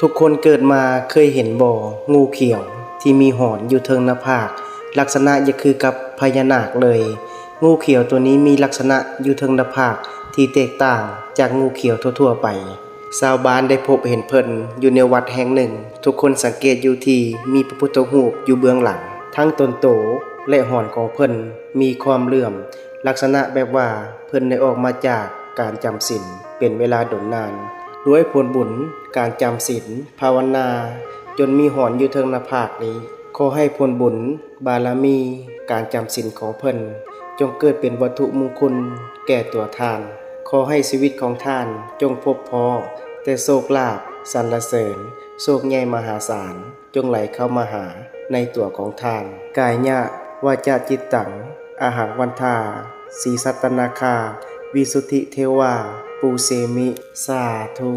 ทุกคนเกิดมาเคยเห็นบ่องูเขียว ที่มีหอนอยู่เทิงหน้าผาก ลักษณะจะคือกับพญานาคเลย งูเขียวตัวนี้มีลักษณะอยู่เทิงหน้าผากที่แตกต่างจากงูเขียวทั่วๆไปชาวบ้านได้พบเห็นเพิ่นอยู่ในวัดแห่งหนึ่ง ทุกคนสังเกตอยู่ที่มีพระพุทธรูปอยู่เบื้องหลัง ทั้งตนโตและหอนของเพิ่นมีความเลื่อม ลักษณะแบบว่าเพิ่นได้ออกมาจากการจำศีลเป็นเวลาดนนาน ด้วยผลบุญการจำศีลภาวนา จนมีหอนอยู่เทิงน้าผากนี้ ขอให้ผลบุญ บารมี การจำศีลของเพิ่น จงเกิดเป็นวัตถุมงคลแก่ตัวท่าน ขอให้ชีวิตของท่านจงพบพอแต่โชคลาภสรรเสริญโชคใหญ่มหาศาล จงไหลเข้ามาหาในตัวของท่าน กายญะวาจาจิตตังอาหารวันทาสีสัตนาคา วิสุทธิเทวา ปูเซมิ สาธุ